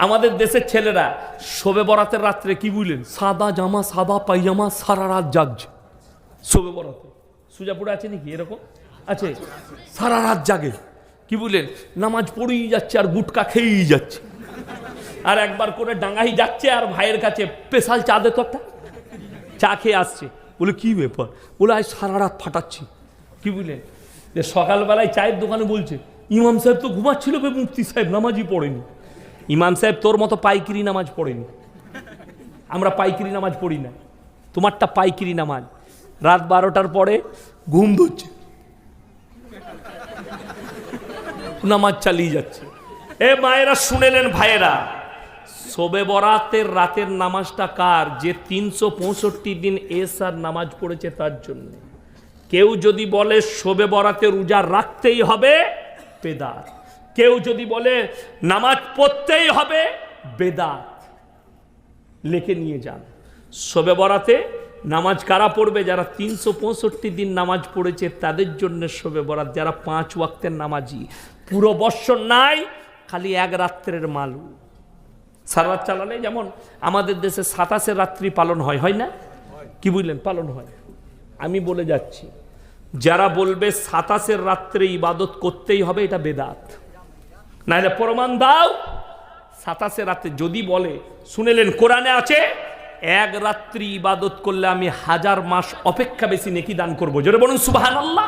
আমাদের দেশের ছেলেরা শোবে বরাতের রাত্রে কি বুঝলেন? সাদা জামা, সাদা পাইজামা, সারা রাত জাগছে। শোবে বরাতে। সুজাপুরে আছে নাকি? এরকম? আছে। সারা রাত জাগে। কি বুঝলেন? নামাজ পড়েই যাচ্ছে আর গুটকা খেয়েই যাচ্ছে। আর একবার করে ডাঙ্গাই যাচ্ছে আর ভাইয়ের কাছে, স্পেশাল চা দে তো একটা। চা খেয়ে আসছে। বলে, কি ব্যাপার? বলে আজ সারা রাত ফাটাচ্ছি। কি বুঝলেন? যে সকালবেলায় চায়ের দোকানে বলছে, ইমাম সাহেব তো ঘুমাচ্ছিল বে, মুফতি সাহেব নামাজই পড়েনি। ইমাম সাহেব, তোর মতো পাইকিরি নামাজ পড়েনি। আমরা পাইকিরি নামাজ পড়ি না। তোমারটা পাইকিরি নামাজ। রাত বারোটার পরে ঘুম ধরছে। নামাজ চালিয়ে যাচ্ছে। এ মায়েরা, শুনেলেন ভাইয়েরা, শোবে বরাতের রাতের নামাজটা কার? যে তিনশো পঁয়ষট্টি দিন এসার নামাজ পড়েছে তার জন্য। কেউ যদি বলে, শোবে বরাতে রোজা রাখতেই হবে, বেদাত। কেউ যদি বলে নামাজ পড়তেই হবে বেদাত। লেখে নিয়ে যান। শোবে বরাতে নামাজ কারা পড়বে? যারা তিনশো পঁয়ষট্টি দিন নামাজ পড়েছে তাদের জন্য শোবে বরাত। যারা পাঁচ ওয়াক্তের নামাজি পুরো বৎসর নাই খালি এক রাত্রের মালু। সারা রাত চালালে যেমন আমাদের দেশে সাতাশে রাত্রি পালন হয় হয় না? কি বুঝলেন? পালন হয়। আমি বলে যাচ্ছি যারা বলবে সাতাশের রাত্রে ইবাদত করতেই হবে এটা বেদাত। নাহলে প্রমাণ দাও। সাতাশে রাতে যদি বলে, শুনেলেন কোরআনে আছে, এক রাত্রি ইবাদত করলে আমি হাজার মাস অপেক্ষা বেশি নেকি দান করব। জোরে বলুন সুবাহান আল্লাহ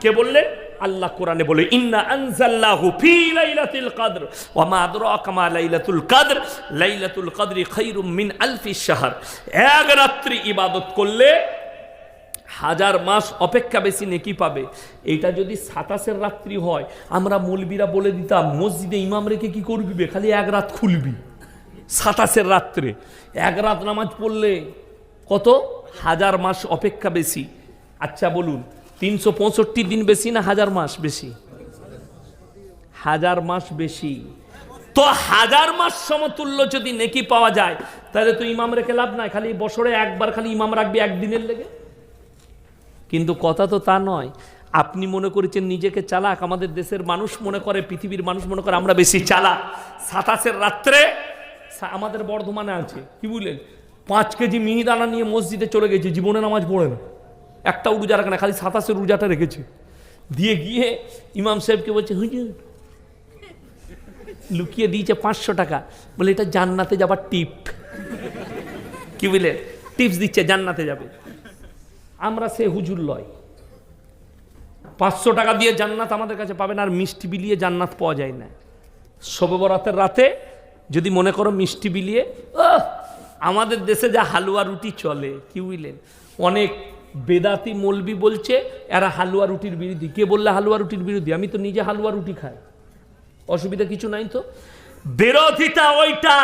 কে বললেন? আল্লাহ কোরআনে বলে, ইন্না আনজাল্লাহু ফি লাইলাতুল কদর, ওয়া মা আদরাকা মা লাইলাতুল কদর, লাইলাতুল কদরি খায়রুম মিন আলফি শাহর। এক রাত্রি ইবাদত করলে হাজার মাস অপেক্ষা বেশি নেকি পাবে। এটা যদি সাতাশের রাত্রি হয়, আমরা মৌলবীরা বলে দিতাম, মসজিদে ইমাম রেখে কি করবি? খালি এক রাত খুলবি। সাতাশের রাত্রে। এক রাত নামাজ পড়লে কত? হাজার মাস অপেক্ষা বেশি। আচ্ছা বলুন, তিনশো পঁয়ষট্টি দিন বেশি না হাজার মাস বেশি? হাজার মাস বেশি। তো হাজার মাস সমতুল্য যদি নেকি পাওয়া যায়, তাহলে তো ইমাম রেখে লাভ নাই। খালি বছরে একবার খালি ইমাম রাখবি একদিনের লেগে। কিন্তু কথা তো তা নয়। আপনি মনে করেছেন নিজেকে চালাক, আমাদের দেশের মানুষ মনে করে, পৃথিবীর মানুষ মনে করে আমরা বেশি চালাক। সাতাশের রাত্রে আমাদের বর্ধমানে আছে, কি বুঝলেন? পাঁচ কেজি মিহিদানা নিয়ে মসজিদে চলে গেছে, জীবনে নামাজ পড়ে না। একটা উরুজা রাখে না, খালি সাতাশের উরুজাটা রেখেছে। দিয়ে গিয়ে ইমাম সাহেবকে বলছে, হুজুর, লুকিয়ে দিয়েছে পাঁচশো টাকা। বলে, এটা জান্নাতে যাবার টিপ। কি বুঝলেন? টিপস দিচ্ছে, জান্নাতে যাবে। আমরা সে হুজুর লয়। পাঁচশো টাকা দিয়ে জান্নাত আমাদের কাছে পাবেন আর মিষ্টি বিলিয়ে জান্নাত পাওয়া যায় না। শবে বরাতের রাতে যদি মনে করো মিষ্টি বিলিয়ে আমাদের দেশে যা হালুয়া রুটি চলে, কি বুঝলেন? অনেক বেদাতি মলবি বলছে, এরা হালুয়া রুটির বিরোধী। কে বললে হালুয়া রুটির বিরোধী? আমি তো নিজে হালুয়া রুটি খাই। অসুবিধা কিছু নাই তো? বিরোধিতা ওইটা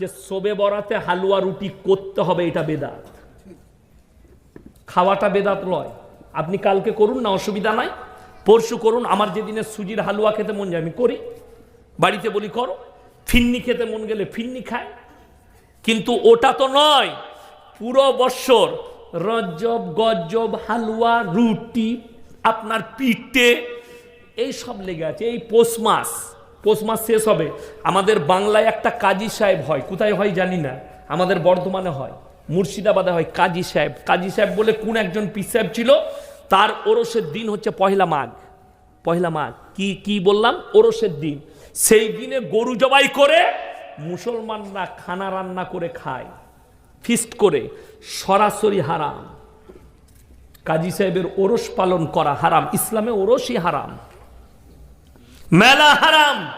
যে শোবে বরাতে হালুয়া রুটি করতে হবে, এটা বেদাত। খাওয়াটা বেদাত লয়। আপনি কালকে করুন না, অসুবিধা নাই। পরশু করুন, আমার যেদিনে সুজির হালুয়া খেতে মন যায়, আমি করি। বাড়িতে বলি, করো। ফিন্নি খেতে মন গেলে ফিন্নি খায়। কিন্তু ওটা তো নয়, পুরো বৎসর রজব, গজব, হালুয়া, রুটি, আপনার পিঠে, এই সব লেগে আছে। এই পৌষ মাস পৌষ মাস শেষ হবে। আমাদের বাংলায় একটা কাজী সাহেব হয়, কোথায় হয় জানি না, আমাদের বর্ধমানে হয়। মুর্শিদাবাদে হয় কাজী সাহেব। কাজী সাহেব বলে কোন একজন পি সাহেব ছিল? তার ওরসের দিন হচ্ছে পহেলা মাঘ। পহেলা মাঘ। কি কি বললাম? ওরসের দিন। সেই দিনে গরু জবাই করে মুসলমানরা খানা রান্না করে খায় ফিস্ট করে। সরাসরি হারাম। কাজী সাহেবের ওরস পালন করা হারাম। ইসলামে ওরসই হারাম। মেলা হারাম।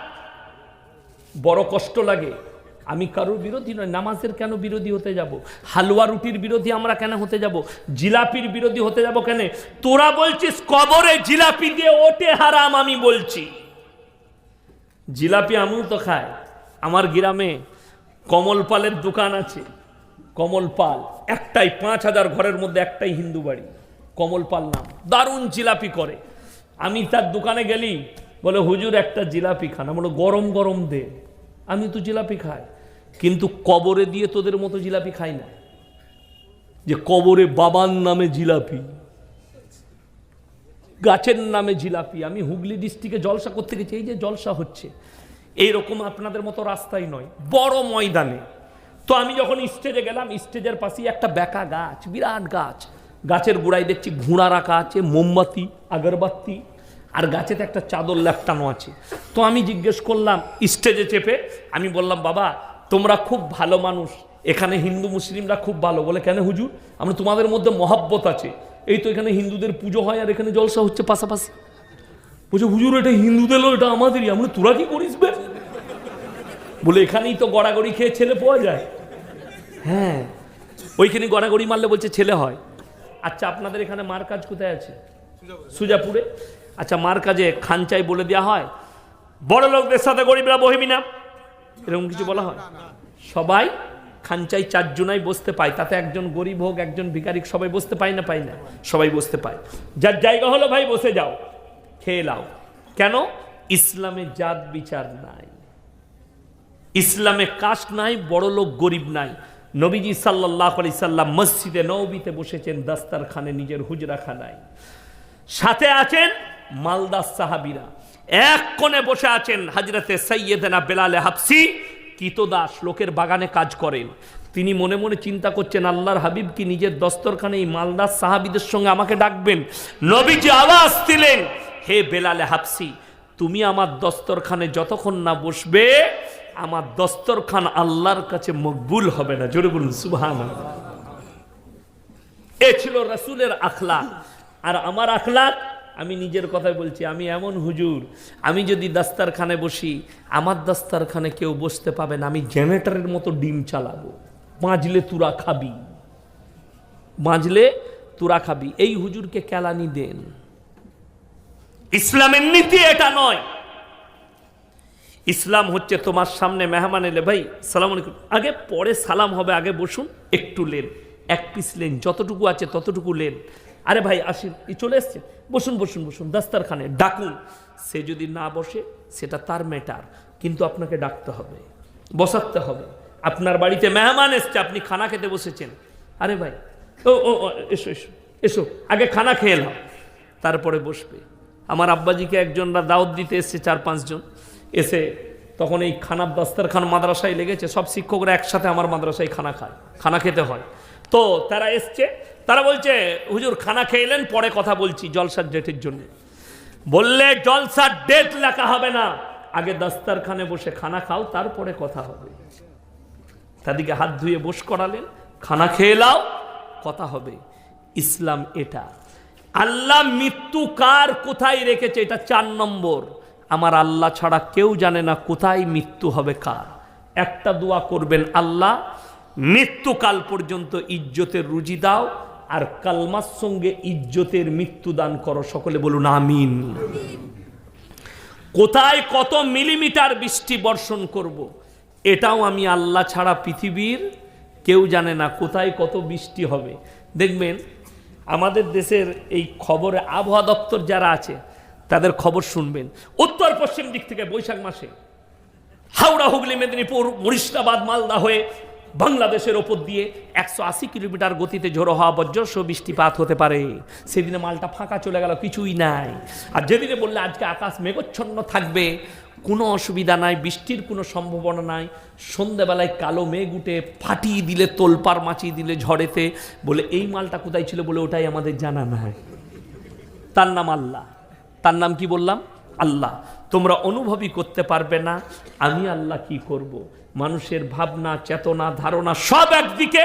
বড় কষ্ট লাগে। আমি কারোর বিরোধী নয় নামাজের কেন বিরোধী হতে যাব? হালুয়া রুটির বিরোধী আমরা কেন হতে যাব? জিলাপির বিরোধী হতে যাব কেন? তোরা বলছিস কবরে জিলাপি দিয়ে ওটে হারাম আমি বলছি। জিলাপি আমিও তো খাই। আমার গ্রামে কমল পালের দোকান আছে। কমল পাল, একটাই পাঁচ হাজার ঘরের মধ্যে একটাই হিন্দু বাড়ি। কমল পাল নাম। দারুণ জিলাপি করে। আমি তার দোকানে গেলি, বলে, হুজুর, একটা জিলাপি খান। বলো, গরম গরম দে। আমি তো জিলাপি খাই। কিন্তু কবরে দিয়ে তোদের মতো জিলাপি খাই না। যে কবরে বাবার নামে জিলাপি, গাছের নামে জিলাপি, আমি হুগলি ডিস্ট্রিক্টে জলসা করতে গেছি, এই যে জলসা হচ্ছে, এইরকম আপনাদের মতো রাস্তাই নয়, বড় ময়দানে। তো আমি যখন স্টেজে গেলাম, স্টেজের পাশেই একটা বেকা গাছ, বিরাট গাছ। গাছের গোড়ায় দেখছি ঘোড়া রাখা আছে, মোমবাতি, আগরবাতি, আর গাছেতে একটা চাদর ল্যাপটানো আছে। তো আমি জিজ্ঞেস করলাম, স্টেজে চেপে, আমি বললাম, বাবা তোমরা খুব ভালো মানুষ। এখানে হিন্দু মুসলিমরা খুব ভালো। বলে কেন হুজুর? আমরা তোমাদের মধ্যে মহাব্বত আছে। এই তো এখানে হিন্দুদের পুজো হয় আর এখানে জলসা হচ্ছে পাশাপাশি। বলছে, হুজুর, এটা হিন্দুদেরও, এটা আমাদেরই। আমরা তোরা কি করিস বে? বলে, এখানেই তো গড়াগড়ি খেয়ে ছেলে পাওয়া যায়। হ্যাঁ। ওইখানে গড়াগড়ি মারলে বলছে, ছেলে হয়। আচ্ছা আপনাদের এখানে মার কাজ কোথায় আছে? সুজাপুরে। আচ্ছা মার কাজে খানচাই বলে দেওয়া হয়। বড় লোকদের সাথে গরিবরা বহিবি না এরকম কিছু বলা হয়? সবাই খানচাই চারজনাই বসতে পায়, তাতে একজন গরিব হোক, একজন ভিখারিক, সবাই বসতে পায় না পায় না? সবাই বসতে পায়। যার জায়গা হলো ভাই বসে যাও, খেয়ে লাও কেন? ইসলামে জাত বিচার নাই। ইসলামে কাস্ট নাই, বড় লোক গরিব নাই। নবীজি সাল্লাহ আলি সাল্লাম মসজিদে নবীতে বসেছেন দাস্তার খানে নিজের হুজরা খানায় সাথে আছেন মালদাস সাহাবিরা। এক কোণে বসে আছেন হাজরতে সৈয়দেনা বেলালে হাফসি। কিতদাস লোকের বাগানে কাজ করেন। তিনি মনে মনে চিন্তা করছেন, আল্লাহর হাবিব কি নিজের দস্তরখানে এই মালদাস সাহাবিদের সঙ্গে আমাকে ডাকবেন? নবীজি আওয়াজ দিলেন, হে বেলালে হাফসি, তুমি আমার দস্তরখানে যতক্ষণ না বসবে, আমার দস্তরখান আল্লাহর কাছে মকবুল হবে না। জোরে বলুন সুবহান এ ছিল রাসূলের আখলাক। আর আমার আখলাক আমি নিজের কথাই বলছি, আমি এমন হুজুর, আমি যদি দাস্তারখানে বসি, আমার দাস্তারখানে কেউ বসতে পাবে না, আমি জেনারেটরের মতো ডিম চালাবো। বাঁচলে তুরা খাবি। বাঁচলে তুরা খাবি। এই হুজুরকে কেলানি দেন। ইসলামের নীতি এটা নয়। ইসলাম হচ্ছে তোমার সামনে মেহমান এলে, ভাই, সালাম আগে পরে সালাম হবে, আগে বসুন, একটু লেন, এক পিস লেন, যতটুকু আছে ততটুকু লেন। আরে ভাই আসি এই চলে এসছে। বসুন বসুন বসুন দাস্তারখানে ডাকুন। সে যদি না বসে সেটা তার ম্যাটার কিন্তু আপনাকে ডাকতে হবে বসাতে হবে। আপনার বাড়িতে মেহমান এসছে আপনি খানা খেতে বসেছেন। আরে ভাই ও ও, এসো এসো এসো। আগে খানা খেয়ে নাও তারপরে বসবে। আমার আব্বাজিকে একজনরা দাওয়াত দিতে এসছে চার পাঁচজন এসে তখন এই খানার দাস্তারখান মাদ্রাসায় লেগেছে। সব শিক্ষকরা একসাথে আমার মাদ্রাসায় খানা খায় খানা খেতে হয়। তো তারা এসছে তারা বলছে, হুজুর, খানা খেয়েলেন পরে কথা বলছি জলসার ডেটের জন্য। বললে, জলসার ডেট লেখা হবে না। আগে দাস্তারখানে বসে খানা খাও, তারপরে কথা হবে। তাদেরকে হাত ধুয়ে বস করালেন, খানা খেয়ে লাও কথা হবে। ইসলাম এটা। আল্লাহ মৃত্যু কার কোথায় রেখেছে, এটা চার নম্বর। আমার আল্লাহ ছাড়া কেউ জানে না কোথায় মৃত্যু হবে কার। একটা দোয়া করবেন, আল্লাহ, মৃত্যুকাল পর্যন্ত ইজ্জতের রুজি দাও আর কালমার সঙ্গে ইজ্জতের মৃত্যু দান করো, সকলে বলুন আমিন কোথায় কত মিলিমিটার বৃষ্টি বর্ষণ করব। এটাও আমি আল্লাহ ছাড়া পৃথিবীর কেউ জানে না কোথায় কত বৃষ্টি হবে দেখবেন, আমাদের দেশের এই খবরে আবহাওয়া দপ্তর যারা আছে, তাদের খবর শুনবেন উত্তর পশ্চিম দিক থেকে বৈশাখ মাসে হাওড়া, হুগলি, মেদিনীপুর, মুর্শিদাবাদ, মালদা হয়ে বাংলাদেশের ওপর দিয়ে একশো আশি কিলোমিটার গতিতে ঝোড়ো হওয়া বজ্রস্ব বৃষ্টিপাত হতে পারে। সেদিনে মালটা ফাঁকা চলে গেল, কিছুই নাই। আর যেদিনে বললে আজকে আকাশ মেঘচ্ছন্ন থাকবে, কোনো অসুবিধা নাই, বৃষ্টির কোনো সম্ভাবনা নাই। সন্ধেবেলায় কালো মেঘ উঠে ফাটিয়ে দিলে তোলপার মাচিয়ে দিলে ঝড়েতে, বলে এই মালটা কোথায় ছিল বলে ওটাই আমাদের জানা নাই। তার নাম আল্লাহ। তার নাম কি বললাম? আল্লাহ। তোমরা অনুভবই করতে পারবে না, আমি আল্লাহ কি করব। মানুষের ভাবনা, চেতনা, ধারণা সব একদিকে।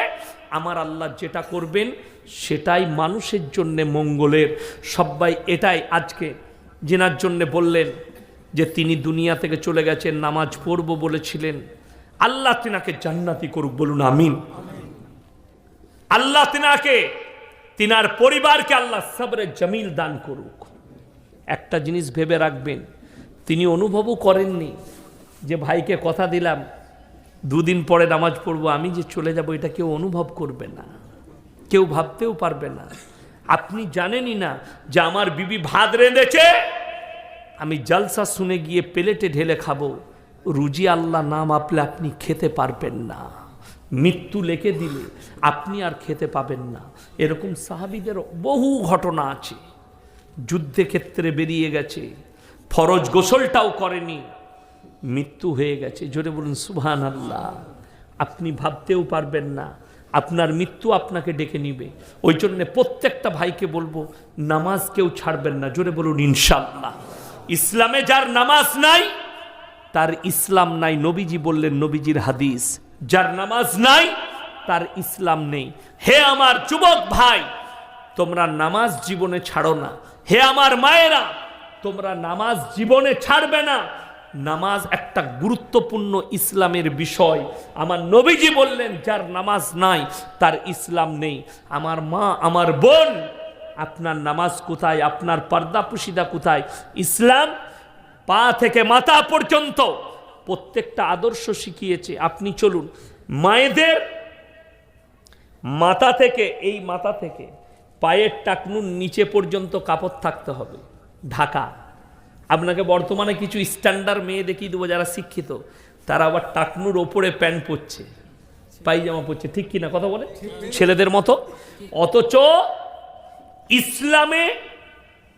আমার আল্লাহ যেটা করবেন সেটাই মানুষের জন্যে মঙ্গলের। সবাই এটাই আজকে জেনার জন্যে বললেন যে তিনি দুনিয়া থেকে চলে গেছেন, নামাজ পড়ব বলেছিলেন। আল্লাহ তিনাকে জান্নাতি করুক, বলুন আমিন। আল্লাহ তিনাকে, তিনার পরিবারকে আল্লাহ সবরে জমিল দান করুক। একটা জিনিস ভেবে রাখবেন, তিনি অনুভবও করেননি যে ভাইকে কথা দিলাম দুদিন পরে নামাজ পড়ব, আমি যে চলে যাব, এটা কেউ অনুভব করবে না। কেউ ভাবতেও পারবে না। আপনি জানেনই না যে আমার বিবি ভাত রেঁধেছে, আমি জালসা শুনে গিয়ে প্লেটে ঢেলে খাব। রুজি আল্লাহ নাম আপলে আপনি খেতে পারবেন না। মৃত্যু লেখে দিলে আপনি আর খেতে পাবেন না। এরকম সাহাবিদের বহু ঘটনা আছে। যুদ্ধে ক্ষেত্রে বেরিয়ে গেছে। ফরজ গোসলটাও করেনি। মৃত্যু হয়ে গেছে। জোরে বলুন সুবহান আল্লাহ আপনি ভাবতেও পারবেন না, আপনার মৃত্যু আপনাকে ডেকে নিবে। ওই জন্যে প্রত্যেকটা ভাইকে বলব, নামাজ কেউ ছাড়বেন না। জোরে বলুন ইনশাল্লাহ ইসলামে যার নামাজ নাই, তার ইসলাম নাই। নবীজি বললেন, নবীজির হাদিস, যার নামাজ নাই, তার ইসলাম নেই। হে আমার যুবক ভাই, তোমরা নামাজ জীবনে ছাড়ো না। হে আমার মায়েরা, তোমরা নামাজ জীবনে ছাড়বে না। নামাজ একটা গুরুত্বপূর্ণ ইসলামের বিষয়। আমার নবীজি বললেন, যার নামাজ নাই, তার ইসলাম নেই। আমার মা, আমার বোন, আপনার নামাজ কোথায়? আপনার পর্দা পুশিদা কোথায়? ইসলাম পা থেকে মাথা পর্যন্ত প্রত্যেকটা আদর্শ শিখিয়েছে। আপনি চলুন, মায়েদের মাথা থেকে, এই মাথা থেকে পায়ের টাকনুর নিচে পর্যন্ত কাপড় থাকতে হবে। ঢাকা। আপনাকে বর্তমানে কিছু স্ট্যান্ডার্ড মেয়ে দেখিয়ে দেবো যারা শিক্ষিত। তারা আবার টাকনুর ওপরে প্যান্ট পরছে পাইজামা পরছে, ঠিক কিনা কথা বলে? ছেলেদের মতো। অথচ ইসলামে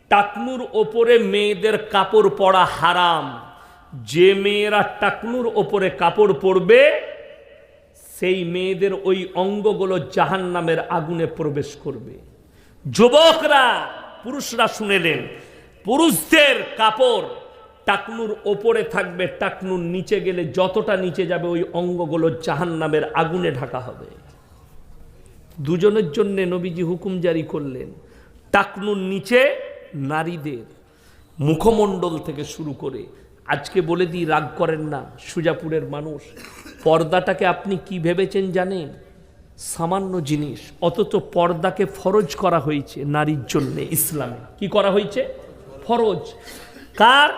টাকনুর ওপরে মেয়েদের কাপড় পরা হারাম। যে মেয়েরা টাকনুর ওপরে কাপড় পরবে, সেই মেয়েদের ওই অঙ্গগুলো জাহান নামের আগুনে প্রবেশ করবে। যুবকরা, পুরুষরা শুনেলেন পুরুষদের কাপড় টাকনুর ওপরে থাকবে, টাকনুর নিচে গেলে যতটা নিচে যাবে ওই অঙ্গগুলো জাহান নামের আগুনে ঢাকা হবে। দুজনের জন্য নবীজি হুকুম জারি করলেন, টাকনুর নিচে নারীদের মুখমণ্ডল থেকে শুরু করে, আজকে বলে দিই, রাগ করেন না, সুজাপুরের মানুষ, পর্দাটাকে আপনি কি ভেবেছেন জানেন? সামান্য জিনিস, অথচ পর্দাকে ফরজ করা হয়েছে নারীর জন্য ইসলামে। কি করা হয়েছে? ফরজ। কার?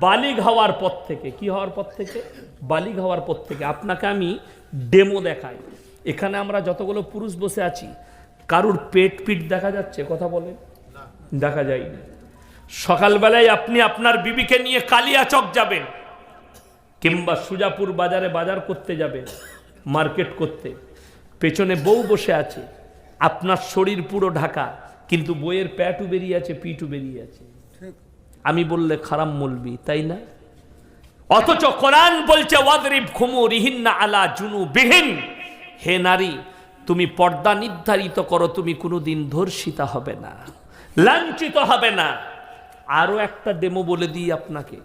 বালিগ হওয়ার পর থেকে। কি হওয়ার পর থেকে? বালিগ হওয়ার পর থেকে। আপনাকে আমি ডেমো দেখাই। এখানে আমরা যতগুলো পুরুষ বসে আছি, কারুর পেট পিট দেখা যাচ্ছে? কথা বলেন। দেখা যায়নি। সকালবেলায় আপনি আপনার বিবিকে নিয়ে কালিয়াচক যাবেন, কিংবা সুজাপুর বাজারে বাজার করতে যাবেন, মার্কেট করতে। পেছনে বউ বসে আছে। আপনার শরীর পুরো ঢাকা, কিন্তু বইয়ের প্যাটু বেরিয়ে আছে পিটু বেরিয়ে আছে। আমি বললে খারাপ মলবি তাই না? অথচ কোরআন বলছে, ওয়াদরিব খুমু রিহিন্না আলা জুনু বিহীন হে নারী, তুমি পর্দা নির্ধারিত করো, তুমি কোনোদিন ধর্ষিতা হবে না, লাঞ্ছিত হবে না। আরও একটা ডেমো বলে দিই আপনাকে।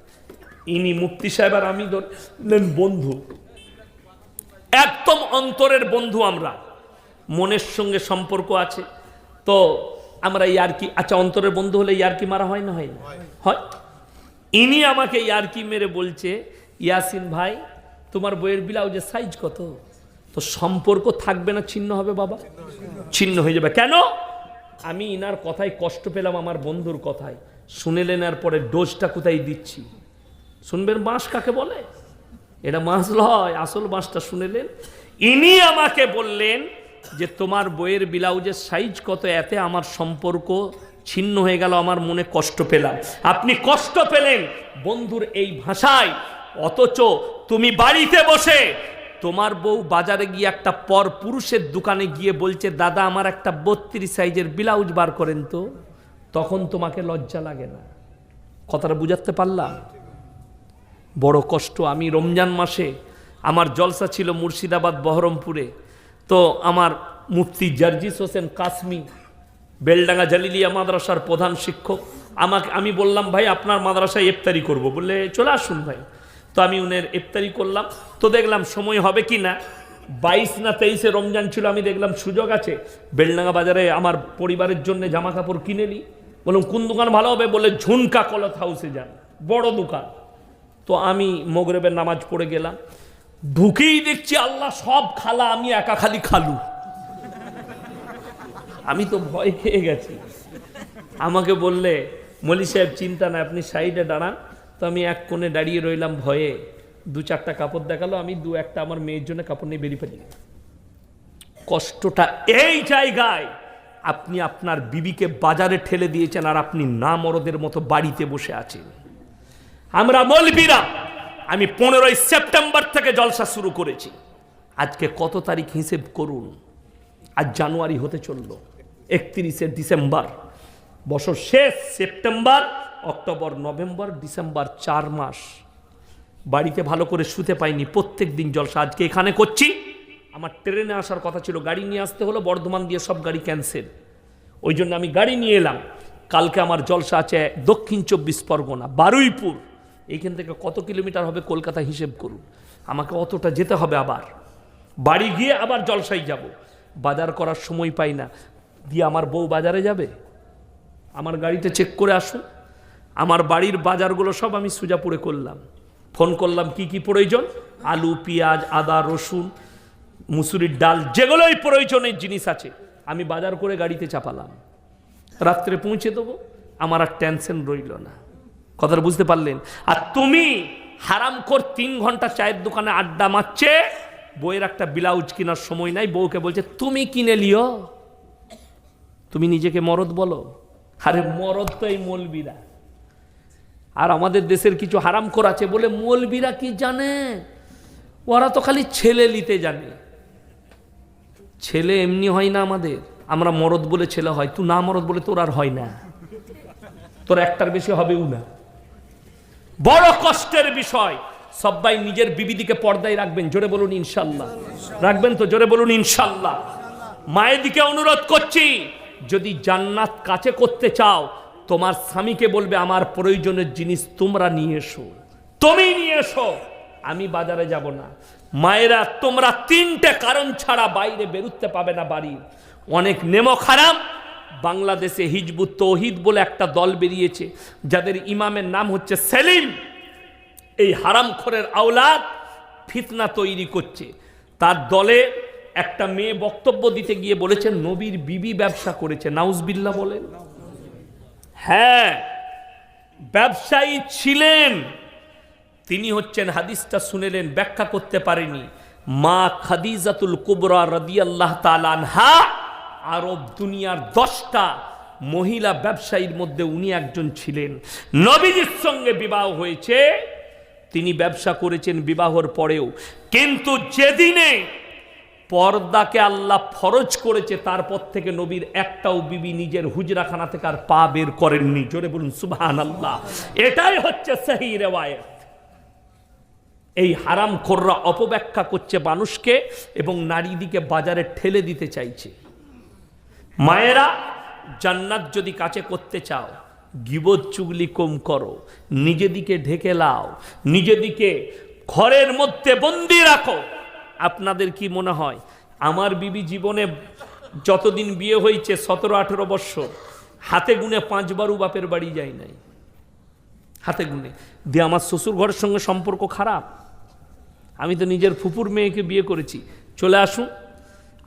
ইনি মুক্তি সাহেব আর আমি ধরলেন বন্ধু। একদম অন্তরের বন্ধু আমরা। মনের সঙ্গে সম্পর্ক আছে। তো আমরা ইয়ারকি আচ্ছা অন্তরের বন্ধু হলে ইয়ারকি মারা হয় না? হয় না। হয়। ইনি আমাকে ইয়ারকি মেরে বলছে ইয়াসিন ভাই তোমার বইয়ের ব্লাউজের সাইজ কত? তো সম্পর্ক থাকবে না ছিন্ন হবে বাবা। ছিন্ন হয়ে যাবে। কেন? আমি ইনার কথায় কষ্ট পেলাম আমার বন্ধুর কথায়। শুনেলেন আর পরে ডোজটা কোথায় দিচ্ছি? শুনবেন বাঁশ কাকে বলে? এটা মাছ লয় আসল বাঁশটা শুনেলেন ইনি আমাকে বললেন যে তোমার বইয়ের ব্লাউজের সাইজ কত, এতে আমার সম্পর্ক ছিন্ন হয়ে গেল, আমার মনে কষ্ট পেলাম। আপনি কষ্ট পেলেন বন্ধুর এই ভাষায়, অথচ তুমি বাড়িতে বসে তোমার বউ বাজারে গিয়ে একটা পর পুরুষের দোকানে গিয়ে বলছে, দাদা, আমার একটা বত্রিশ সাইজের ব্লাউজ বার করেন তো। তখন তোমাকে লজ্জা লাগে না। কথাটা বুঝাতে পারলাম? বড় কষ্ট। আমি রমজান মাসে আমার জলসা ছিল মুর্শিদাবাদ, বহরমপুরে। তো আমার মুফতি জার্জিস হোসেন কাসমি, বেলডাঙ্গা জালিলিয়া মাদ্রাসার প্রধান শিক্ষক, আমাকে, আমি বললাম, ভাই, আপনার মাদ্রাসায় ইফতারি করব। বলে চলে আসুন ভাই। তো আমি উনের ইফতারি করলাম। তো দেখলাম, সময় হবে কি না? বাইশ না তেইশে রমজান ছিল, আমি দেখলাম সুযোগ আছে। বেলডাঙ্গা বাজারে আমার পরিবারের জন্য জামা কাপড় কিনে নিই। বললাম, কোন দোকান ভালো হবে? বলে ঝুনকা কলত হাউসে যান, বড় দোকান। তো আমি মগরেবের নামাজ পড়ে গেলাম। ঢুকেই দেখছি আল্লাহ সব খালা আমি একা খালি খালু। আমি তো ভয় খেয়ে গেছি। আমাকে বললে, মলি সাহেব, চিন্তা না আপনি সাইডে দাঁড়ান। তো আমি এক কোণে দাঁড়িয়ে রইলাম ভয়ে। দু চারটা কাপড় দেখাল, আমি দু একটা আমার মেয়ের জন্য কাপড় নিয়ে বেরিয়ে ফেলি কষ্টটা এই জায়গায়। আপনি আপনার বিবিকে বাজারে ঠেলে দিয়েছেন আর আপনি না মরদের মতো বাড়িতে বসে আছেন। আমরা মলবিরা। আমি পনেরোই সেপ্টেম্বর থেকে জলসা শুরু করেছি। আজকে কত তারিখ হিসেব করুন? আজ জানুয়ারি হতে চলল, একত্রিশে ডিসেম্বর। বছর শেষ, সেপ্টেম্বর, অক্টোবর, নভেম্বর, ডিসেম্বর, চার মাস। বাড়িতে ভালো করে শুতে পাইনি, প্রত্যেক দিন জলসা। আজকে এখানে করছি। আমার ট্রেনে আসার কথা ছিল, গাড়ি নিয়ে আসতে হলো, বর্ধমান দিয়ে সব গাড়ি ক্যান্সেল। ওই জন্য আমি গাড়ি নিয়ে এলাম। কালকে আমার জলসা আছে দক্ষিণ চব্বিশ পরগনা, বারুইপুর। এইখান থেকে কত কিলোমিটার হবে কলকাতা হিসেব করুন। আমাকে অতটা যেতে হবে আবার। বাড়ি গিয়ে আবার জলসাই যাব। বাজার করার সময় পাই না। দিয়ে আমার বউ বাজারে যাবে? আমার গাড়িতে চেক করে আসুন। আমার বাড়ির বাজারগুলো সব আমি সুজাপুরে করলাম। ফোন করলাম, কি কি প্রয়োজন? আলু, পেঁয়াজ, আদা, রসুন, মুসুরির ডাল, যেগুলোই প্রয়োজনের জিনিস আছে, আমি বাজার করে গাড়িতে চাপালাম। রাত্রে পৌঁছে দেবো। আমার আর টেনশন রইল না। কথাটা বুঝতে পারলেন। আর তুমি হারাম কর তিন ঘণ্টা চায়ের দোকানে আড্ডা মারছে, বইয়ের একটা ব্লাউজ কেনার সময় নাই, বউকে বলছে, তুমি কিনে লিও। তুমি নিজেকে মরদ বলো। আরে মরদ তো এই মলবিরা। আর আমাদের দেশের কিছু হারাম আছে বলে মলবিরা কি জানে? ওরা তো খালি ছেলে নিতে জানে। ছেলে এমনি হয় না আমাদের। আমরা মরদ বলে ছেলে হয়। তুই না মরদ বলে তোর আর হয় না। তোর একটার বেশি হবেও না। বড় কষ্টের বিষয়। সবাই নিজের বিবিদিকে পর্দায় রাখবেন, জোরে বলুন ইনশাল্লাহ। রাখবেন তো, জোরে বলুন ইনশাল্লাহ। মায়ের দিকে অনুরোধ করছি, যদি জান্নাত কাছে করতে চাও, তোমার স্বামীকে বলবে, আমার প্রয়োজনের জিনিস তোমরা নিয়ে এসো। তুমি নিয়ে এসো, আমি বাজারে যাব না। মায়েরা, তোমরা তিনটে কারণ ছাড়া বাইরে বেরুতে পাবে না বাড়ির অনেক নেমো খারাপ বাংলাদেশে হিজবুত তৌহিদ বলে একটা দল বেরিয়েছে, যাদের ইমামের নাম হচ্ছে সেলিম। এই হারামখোরের আওলাদ ফিতনা তৈরি করছে। তার দলে একটা মেয়ে বক্তব্য দিতে গিয়ে বলেছেন, নবীর বিবি ব্যবসা করেছে। নাউজবিল্লা বলেন। হ্যাঁ ব্যবসায়ী ছিলেন। তিনি হচ্ছেন, হাদিসটা শুনেলেন, ব্যাখ্যা করতে পারেনি। মা খাদিজাতুল কুবরা রাদিয়াল্লাহ তালানহা আরব দুনিয়ার দশটা মহিলা ব্যবসায়ীর মধ্যে উনি একজন ছিলেন। নবীজির সঙ্গে বিবাহ হয়েছে, তিনি ব্যবসা করেছেন বিবাহর পরেও। কিন্তু যেদিনে পর্দাকে আল্লাহ ফরজ করেছে, তারপর থেকে নবীর একটাও বিবি নিজের হুজরাখানা থেকে আর পা বের করেননি। জোরে বলুন সুবহান আল্লাহ এটাই হচ্ছে সেই রেওয়ায়ত। এই হারাম খোররা অপব্যাখ্যা করছে মানুষকে এবং নারীদিকে বাজারে ঠেলে দিতে চাইছে। মায়েরা, জান্নাত যদি কাছে করতে চাও, গিবত চুগলি কম করো নিজেদিকে ঢেকে লাও নিজেদিকে ঘরের মধ্যে বন্দি রাখো। আপনাদের কি মনে হয়, আমার বিবি জীবনে যতদিন বিয়ে হয়েছে, সতেরো, আঠেরো বৎসর হাতে গুনে পাঁচবারও বাপের বাড়ি যায় নাই। হাতে গুনে। দিয়ে আমার শ্বশুর ঘরের সঙ্গে সম্পর্ক খারাপ। আমি তো নিজের ফুপুর মেয়েকে বিয়ে করেছি। চলে আসুন।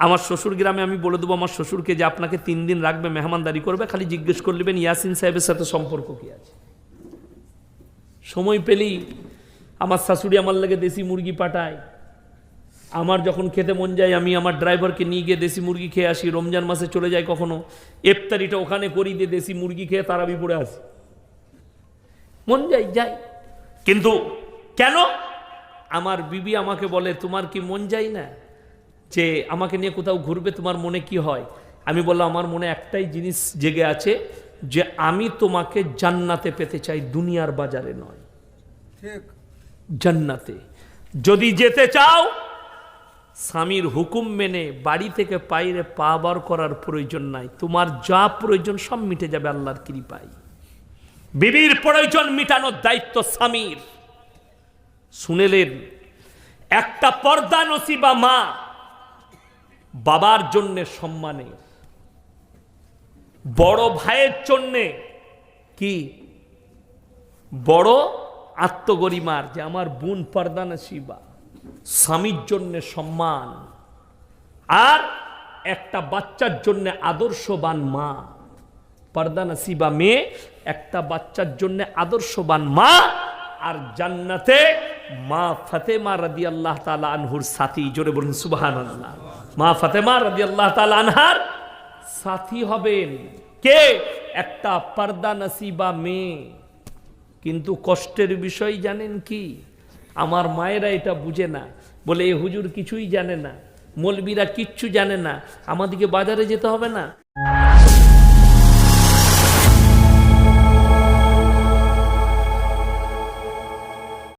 আমার শ্বশুর গ্রামে আমি বলে দেবো, আমার শ্বশুরকে যে আপনাকে তিন দিন রাখবে, মেহমানদারি করবে, খালি জিজ্ঞেস করলেবেন ইয়াসিন সাহেবের সাথে সম্পর্ক কি আছে? সময় পেলেই আমার শাশুড়ি আমার লাগে দেশি মুরগি পাঠায়। আমার যখন খেতে মন যায়, আমি আমার ড্রাইভারকে নিয়ে গিয়ে দেশি মুরগি খেয়ে আসি, রমজান মাসে চলে যাই কখনো, ইফতারিটা ওখানে করি দিয়ে দেশি মুরগি খেয়ে তারাবি পড়ে আসি। মন যাই যাই। কিন্তু কেন? আমার বিবি আমাকে বলে, তোমার কি মন যায় না? যে আমাকে নিয়ে কোথাও ঘুরবে তোমার মনে কি হয়? আমি বললাম আমার মনে একটাই জিনিস জেগে আছে যে আমি তোমাকে জান্নাতে পেতে চাই দুনিয়ার বাজারে নয়। ঠিক। জান্নাতে। যদি যেতে চাও স্বামীর হুকুম মেনে বাড়ি থেকে বাইরে পা বার করার প্রয়োজন নাই। তোমার যা প্রয়োজন সব মিটে যাবে আল্লাহর কৃপায়। বিবির প্রয়োজন মিটানোর দায়িত্ব স্বামীর। শুনেলেন একটা পর্দা নসিবা মা বাবার জন্যে সম্মানে, বড় ভাইয়ের জন্যে কি? বড় আত্মগরিমার, যে আমার বোন পর্দা নসিবা স্বামীর জন্যে সম্মান, আর একটা বাচ্চার জন্য আদর্শবান মা। পর্দা নসিবা মেয়ে, একটা বাচ্চার জন্য আদর্শবান মা, আর জান্নাতে মা ফাতেমা রাদি আল্লাহ তালা আনহুর সাথী। জোরে বলুন সুবাহান আল্লাহ মা ফাতেমা রাজি আল্লাহ আনহার সাথী হবেন। কে? একটা পর্দা নাসিবা মেয়ে। কিন্তু কষ্টের বিষয় জানেন কি? আমার মায়েরা এটা বুঝে না। বলে, এ হুজুর কিছুই জানে না। মলবিরা কিচ্ছু জানে না। আমাদেরকে বাজারে যেতে হবে না?